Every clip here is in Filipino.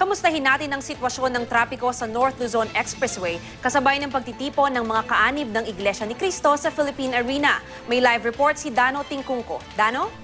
Kamustahin natin ang sitwasyon ng trapiko sa North Luzon Expressway kasabay ng pagtitipon ng mga kaanib ng Iglesia ni Cristo sa Philippine Arena. May live report si Dano Tingkungko. Dano?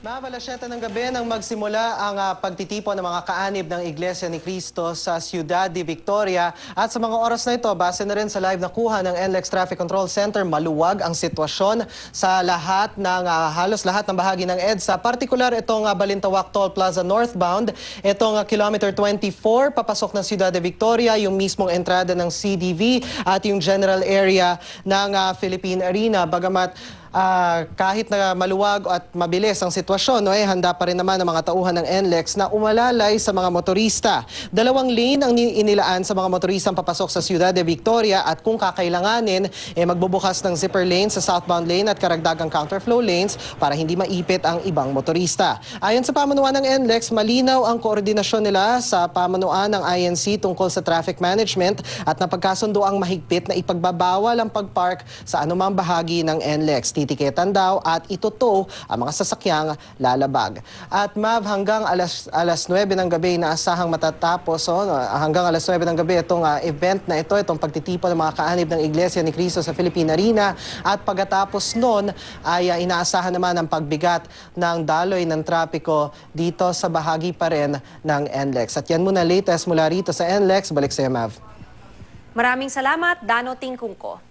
Mav, alas 7 ng gabi nang magsimula ang ah, pagtitipon ng mga kaanib ng Iglesia ni Cristo sa Ciudad de Victoria. At sa mga oras na ito, base na rin sa live na kuha ng NLEX Traffic Control Center, maluwag ang sitwasyon sa lahat ng, ah, halos lahat ng bahagi ng EDSA. Partikular itong ah, Balintawak Toll Plaza northbound, itong ah, kilometer 24, papasok ng Ciudad de Victoria, yung mismong entrada ng CDV at yung general area ng ah, Philippine Arena. Bagamat Ah, kahit na maluwag at mabilis ang sitwasyon, no, eh, handa pa rin naman ang mga tauhan ng NLEX na umalalay sa mga motorista. Dalawang lane ang ni- inilaan sa mga motoristang papasok sa Ciudad de Victoria at kung kakailanganin, eh, magbubukas ng zipper lane sa southbound lane at karagdagang counterflow lanes para hindi maipit ang ibang motorista. Ayon sa pamunuan ng NLEX, malinaw ang koordinasyon nila sa pamunuan ng INC tungkol sa traffic management at napagkasundo ang mahigpit na ipagbabawal ang pagpark sa anumang bahagi ng NLEX titiketan daw at ituto ang mga sasakyang lalabag. At Mav, hanggang alas, alas 9 ng gabi inaasahang matatapos, oh, hanggang alas 9 ng gabi itong ah, event na ito, itong pagtitipon ng mga kaanib ng Iglesia ni Cristo sa Philippine Arena. At pagkatapos nun ay ah, inaasahan naman ang pagbigat ng daloy ng trapiko dito sa bahagi pa rin ng NLEX. At yan muna latest mula rito sa NLEX. Balik sa Mav. Maraming salamat, Dano Tingkungko.